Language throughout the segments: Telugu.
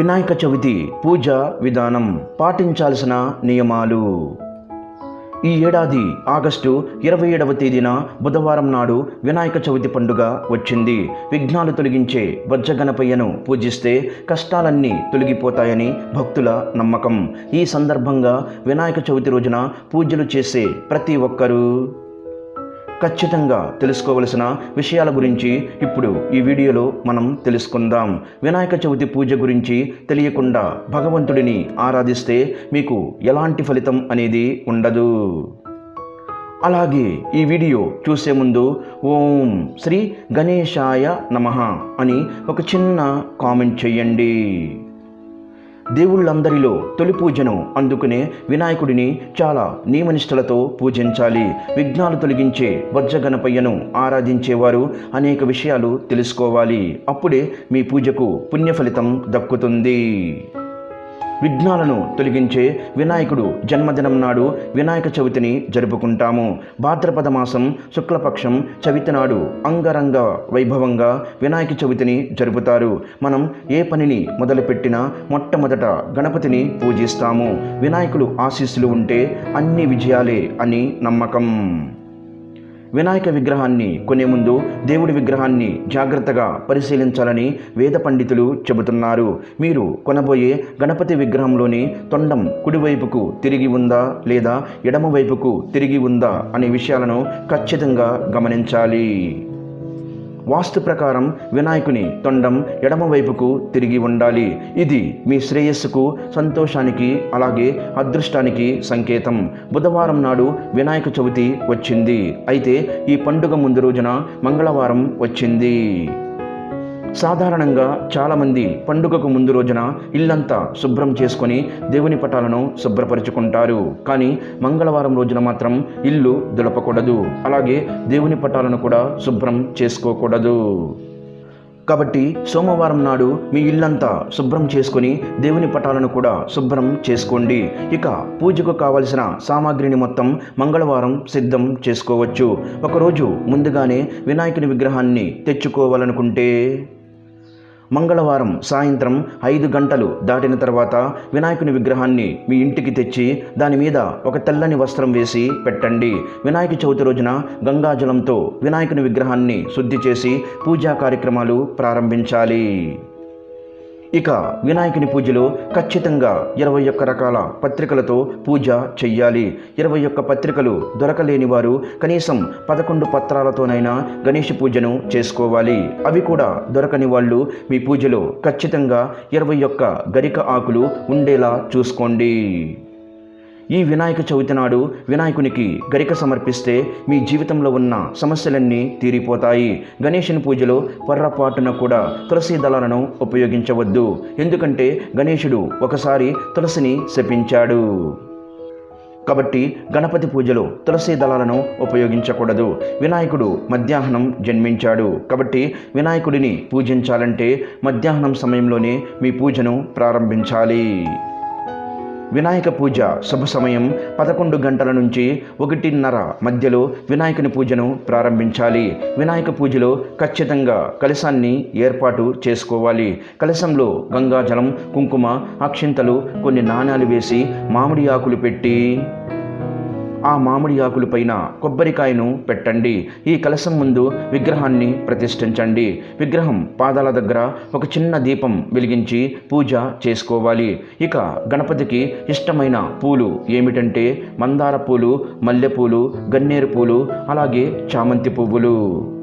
వినాయక చవితి పూజ విధానం పాటించాల్సిన నియమాలు. ఈ ఏడాది ఆగస్టు ఇరవై ఏడవ తేదీన బుధవారం నాడు వినాయక చవితి పండుగ వచ్చింది. విఘ్నాలు తొలగించే వజ్రగణపయ్యను పూజిస్తే కష్టాలన్నీ తొలగిపోతాయని భక్తుల నమ్మకం. ఈ సందర్భంగా వినాయక చవితి రోజున పూజలు చేసే ప్రతి ఒక్కరూ ఖచ్చితంగా తెలుసుకోవలసిన విషయాల గురించి ఇప్పుడు ఈ వీడియోలో మనం తెలుసుకుందాం. వినాయక చవితి పూజ గురించి తెలియకుండా భగవంతుడిని ఆరాధిస్తే మీకు ఎలాంటి ఫలితం అనేది ఉండదు. అలాగే ఈ వీడియో చూసే ముందు ఓం శ్రీ గణేశాయ నమః అని ఒక చిన్న కామెంట్ చేయండి. దేవుళ్ళందరిలో తొలి పూజను అందుకునే వినాయకుడిని చాలా నియమనిష్టలతో పూజించాలి. విఘ్నాలు తొలగించే వజ్రగణపయ్యను ఆరాధించేవారు అనేక విషయాలు తెలుసుకోవాలి. అప్పుడే మీ పూజకు పుణ్య ఫలితం దక్కుతుంది. విఘ్నాలను తొలగించే వినాయకుడు జన్మదినం నాడు వినాయక చవితిని జరుపుకుంటాము. భాద్రపద మాసం శుక్లపక్షం చవితి నాడు అంగరంగ వైభవంగా వినాయక చవితిని జరుపుతారు. మనం ఏ పనిని మొదలుపెట్టినా మొట్టమొదట గణపతిని పూజిస్తాము. వినాయకుడు ఆశీస్సులు ఉంటే అన్ని విజయాలే అని నమ్మకం. వినాయక విగ్రహాన్ని కొనే ముందు దేవుడి విగ్రహాన్ని జాగ్రత్తగా పరిశీలించాలని వేద పండితులు చెబుతున్నారు. మీరు కొనబోయే గణపతి విగ్రహంలోని తొండం కుడివైపుకు తిరిగి ఉందా లేదా ఎడమవైపుకు తిరిగి ఉందా అనే విషయాలను ఖచ్చితంగా గమనించాలి. వాస్తు ప్రకారం వినాయకుని తొండం ఎడమవైపుకు తిరిగి ఉండాలి. ఇది మీ శ్రేయస్సుకు సంతోషానికి అలాగే అదృష్టానికి సంకేతం. బుధవారం నాడు వినాయక చవితి వచ్చింది. అయితే ఈ పండుగ ముందు రోజున మంగళవారం వచ్చింది. సాధారణంగా చాలామంది పండుగకు ముందు రోజున ఇల్లంతా శుభ్రం చేసుకొని దేవుని పటాలను శుభ్రపరుచుకుంటారు. కానీ మంగళవారం రోజున మాత్రం ఇల్లు దులపకూడదు. అలాగే దేవుని పటాలను కూడా శుభ్రం చేసుకోకూడదు. కాబట్టి సోమవారం నాడు మీ ఇల్లంతా శుభ్రం చేసుకొని దేవుని పటాలను కూడా శుభ్రం చేసుకోండి. ఇక పూజకు కావలసిన సామాగ్రిని మొత్తం మంగళవారం సిద్ధం చేసుకోవచ్చు. ఒకరోజు ముందుగానే వినాయకుని విగ్రహాన్ని తెచ్చుకోవాలనుకుంటే మంగళవారం సాయంత్రం ఐదు గంటలు దాటిన తర్వాత వినాయకుని విగ్రహాన్ని మీ ఇంటికి తెచ్చి దాని మీద ఒక తెల్లని వస్త్రం వేసి పెట్టండి. వినాయక చవితి రోజున గంగాజలంతో వినాయకుని విగ్రహాన్ని శుద్ధి చేసి పూజా కార్యక్రమాలు ప్రారంభించాలి. ఇక వినాయకుని పూజలో ఖచ్చితంగా ఇరవై ఒక్క రకాల పత్రికలతో పూజ చెయ్యాలి. ఇరవై ఒక్క పత్రికలు దొరకలేని వారు కనీసం పదకొండు పత్రాలతోనైనా గణేష్ పూజను చేసుకోవాలి. అవి కూడా దొరకని వాళ్ళు మీ పూజలో ఖచ్చితంగా ఇరవై ఒక్క గరిక ఆకులు ఉండేలా చూసుకోండి. ఈ వినాయక చవితి నాడు వినాయకునికి గరిక సమర్పిస్తే మీ జీవితంలో ఉన్న సమస్యలన్నీ తీరిపోతాయి. గణేషుని పూజలో పొర్రపాటున కూడా తులసి దళాలను ఉపయోగించవద్దు. ఎందుకంటే గణేశుడు ఒకసారి తులసిని శపించాడు. కాబట్టి గణపతి పూజలో తులసి దళాలను ఉపయోగించకూడదు. వినాయకుడు మధ్యాహ్నం జన్మించాడు. కాబట్టి వినాయకుడిని పూజించాలంటే మధ్యాహ్నం సమయంలోనే మీ పూజను ప్రారంభించాలి. వినాయక పూజ శుభ సమయం పదకొండు గంటల నుంచి ఒకటిన్నర మధ్యలో వినాయకుని పూజను ప్రారంభించాలి. వినాయక పూజలో ఖచ్చితంగా కలశాన్ని ఏర్పాటు చేసుకోవాలి. కలశంలో గంగాజలం కుంకుమ అక్షింతలు కొన్ని నాణాలు వేసి మామిడి ఆకులు పెట్టి ఆ మామిడి ఆకుల పైన కొబ్బరికాయను పెట్టండి. ఈ కలశం ముందు విగ్రహాన్ని ప్రతిష్ఠించండి. విగ్రహం పాదాల దగ్గర ఒక చిన్న దీపం వెలిగించి పూజ చేసుకోవాలి. ఇక గణపతికి ఇష్టమైన పూలు ఏమిటంటే మందార పూలు మల్లెపూలు గన్నేరు పూలు అలాగే చామంతి పువ్వులు.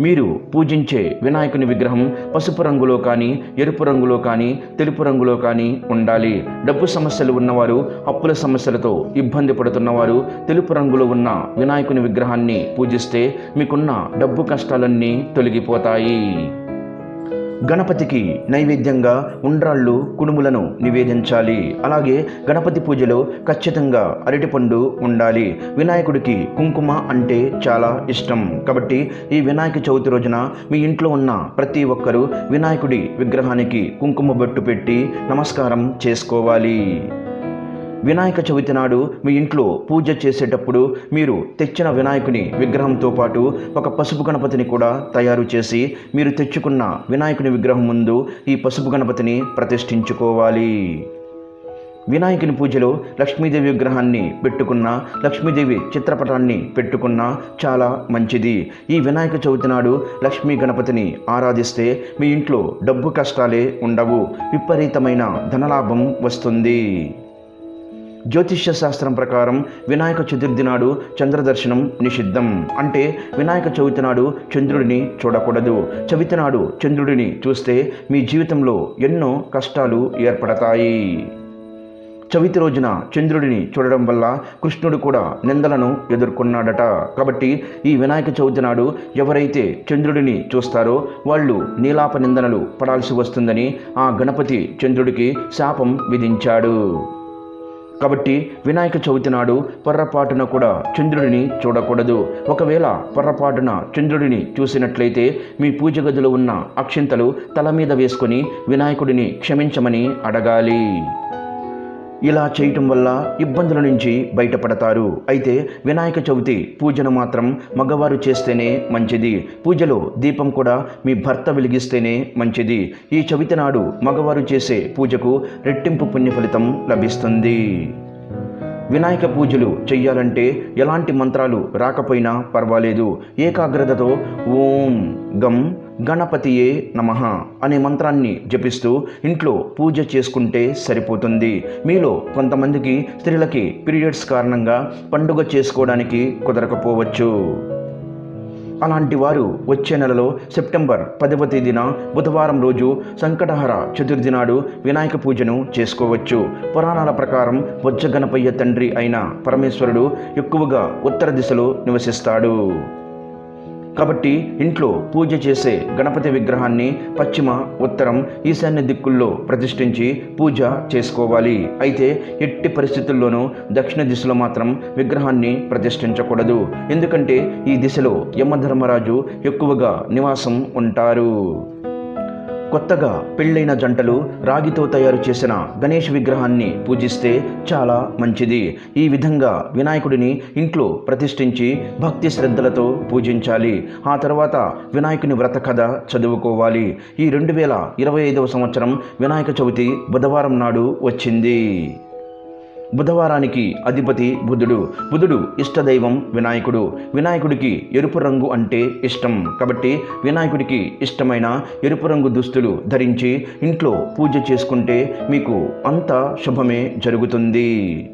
మీరు పూజించే వినాయకుని విగ్రహం పసుపు రంగులో కానీ ఎరుపు రంగులో కానీ తెలుపు రంగులో కానీ ఉండాలి. డబ్బు సమస్యలు ఉన్నవారు అప్పుల సమస్యలతో ఇబ్బంది పడుతున్నవారు తెలుపు రంగులో ఉన్న వినాయకుని విగ్రహాన్ని పూజిస్తే మీకున్న డబ్బు కష్టాలన్నీ తొలగిపోతాయి. గణపతికి నైవేద్యంగా ఉండ్రాళ్ళు కుడుములను నివేదించాలి. అలాగే గణపతి పూజలో ఖచ్చితంగా అరటిపండు ఉండాలి. వినాయకుడికి కుంకుమ అంటే చాలా ఇష్టం. కాబట్టి ఈ వినాయక చవితి రోజున మీ ఇంట్లో ఉన్న ప్రతి ఒక్కరూ వినాయకుడి విగ్రహానికి కుంకుమ బొట్టు పెట్టి నమస్కారం చేసుకోవాలి. వినాయక చవితి నాడు మీ ఇంట్లో పూజ చేసేటప్పుడు మీరు తెచ్చిన వినాయకుని విగ్రహంతో పాటు ఒక పసుపు గణపతిని కూడా తయారు చేసి మీరు తెచ్చుకున్న వినాయకుని విగ్రహం ముందు ఈ పసుపు గణపతిని ప్రతిష్ఠించుకోవాలి. వినాయకుని పూజలో లక్ష్మీదేవి విగ్రహాన్ని పెట్టుకున్న లక్ష్మీదేవి చిత్రపటాన్ని పెట్టుకున్న చాలా మంచిది. ఈ వినాయక చవితి నాడు లక్ష్మీ గణపతిని ఆరాధిస్తే మీ ఇంట్లో డబ్బు కష్టాలే ఉండవు. విపరీతమైన ధనలాభం వస్తుంది. జ్యోతిష్య శాస్త్రం ప్రకారం వినాయక చతుర్థి నాడు చంద్రదర్శనం నిషిద్ధం. అంటే వినాయక చవితి నాడు చంద్రుడిని చూడకూడదు. చవితి నాడు చంద్రుడిని చూస్తే మీ జీవితంలో ఎన్నో కష్టాలు ఏర్పడతాయి. చవితి రోజున చంద్రుడిని చూడడం వల్ల కృష్ణుడు కూడా నిందలను ఎదుర్కొన్నాడట. కాబట్టి ఈ వినాయక చవితి నాడు ఎవరైతే చంద్రుడిని చూస్తారో వాళ్ళు నీలాప నిందనలు పడాల్సి వస్తుందని ఆ గణపతి చంద్రుడికి శాపం విధించాడు. కాబట్టి వినాయక చవితి నాడు పొర్రపాటున కూడా చంద్రుడిని చూడకూడదు. ఒకవేళ పొర్రపాటున చంద్రుడిని చూసినట్లయితే మీ పూజ గదిలో ఉన్న అక్షింతలు తల మీద వేసుకొని వినాయకుడిని క్షమించమని అడగాలి. ఇలా చేయటం వల్ల ఇబ్బందుల నుంచి బయటపడతారు. అయితే వినాయక చవితి పూజను మాత్రం మగవారు చేస్తేనే మంచిది. పూజలో దీపం కూడా మీ భర్త వెలిగిస్తేనే మంచిది. ఈ చవితి నాడు మగవారు చేసే పూజకు రెట్టింపు పుణ్య ఫలితం లభిస్తుంది. వినాయక పూజలు చెయ్యాలంటే ఎలాంటి మంత్రాలు రాకపోయినా పర్వాలేదు. ఏకాగ్రతతో ఓం గం గణపతియే నమ అనే మంత్రాన్ని జపిస్తూ ఇంట్లో పూజ చేసుకుంటే సరిపోతుంది. మీలో కొంతమందికి స్త్రీలకి పీరియడ్స్ కారణంగా పండుగ చేసుకోవడానికి కుదరకపోవచ్చు. అలాంటి వారు వచ్చే నెలలో సెప్టెంబర్ పదవ తేదీన బుధవారం రోజు సంకటహర చతుర్థి నాడు వినాయక పూజను చేసుకోవచ్చు. పురాణాల ప్రకారం బొజ్జ గణపయ్య తండ్రి అయిన పరమేశ్వరుడు ఎక్కువగా ఉత్తర దిశలో నివసిస్తాడు. కాబట్టి ఇంట్లో పూజ చేసే గణపతి విగ్రహాన్ని పశ్చిమ ఉత్తరం ఈశాన్య దిక్కుల్లో ప్రతిష్ఠించి పూజ చేసుకోవాలి. అయితే ఎట్టి పరిస్థితుల్లోనూ దక్షిణ దిశలో మాత్రం విగ్రహాన్ని ప్రతిష్ఠించకూడదు. ఎందుకంటే ఈ దిశలో యమధర్మరాజు ఎక్కువగా నివాసం ఉంటారు. కొత్తగా పెళ్ళైన జంటలు రాగితో తయారు చేసిన గణేష్ విగ్రహాన్ని పూజిస్తే చాలా మంచిది. ఈ విధంగా వినాయకుడిని ఇంట్లో ప్రతిష్ఠించి భక్తి శ్రద్ధలతో పూజించాలి. ఆ తర్వాత వినాయకుని వ్రత కథ చదువుకోవాలి. ఈ రెండు వేల ఇరవై ఐదవ సంవత్సరం వినాయక చవితి బుధవారం నాడు వచ్చింది. బుధవారానికి అధిపతి బుధుడు. బుధుడు ఇష్టదైవం వినాయకుడు. వినాయకుడికి ఎరుపు రంగు అంటే ఇష్టం. కాబట్టి వినాయకుడికి ఇష్టమైన ఎరుపు రంగు దుస్తులు ధరించి ఇంట్లో పూజ చేసుకుంటే మీకు అంత శుభమే జరుగుతుంది.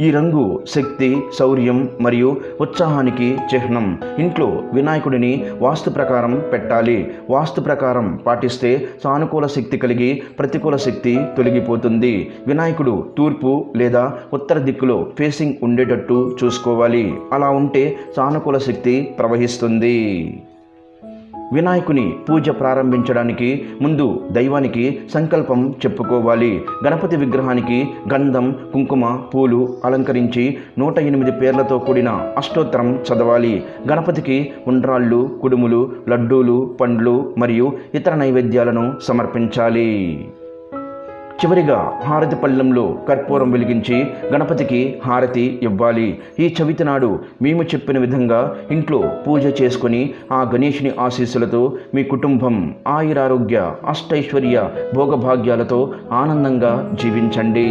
ఈ రంగు శక్తి శౌర్యం మరియు ఉత్సాహానికి చిహ్నం. ఇంట్లో వినాయకుడిని వాస్తు ప్రకారం పెట్టాలి. వాస్తు ప్రకారం పాటిస్తే సానుకూల శక్తి కలిగి ప్రతికూల శక్తి తొలగిపోతుంది. వినాయకుడు తూర్పు లేదా ఉత్తర దిక్కులో ఫేసింగ్ ఉండేటట్టు చూసుకోవాలి. అలా ఉంటే సానుకూల శక్తి ప్రవహిస్తుంది. వినాయకుని పూజ ప్రారంభించడానికి ముందు దైవానికి సంకల్పం చెప్పుకోవాలి. గణపతి విగ్రహానికి గంధం కుంకుమ పూలు అలంకరించి నూట ఎనిమిది పేర్లతో కూడిన అష్టోత్తరం చదవాలి. గణపతికి ఉండ్రాళ్ళు కుడుములు లడ్డూలు పండ్లు మరియు ఇతర నైవేద్యాలను సమర్పించాలి. చివరిగా హారతి పళ్ళెంలో కర్పూరం వెలిగించి గణపతికి హారతి ఇవ్వాలి. ఈ చవితి నాడు మేము చెప్పిన విధంగా ఇంట్లో పూజ చేసుకుని ఆ గణేషుని ఆశీస్సులతో మీ కుటుంబం ఆయురారోగ్య అష్టైశ్వర్య భోగభాగ్యాలతో ఆనందంగా జీవించండి.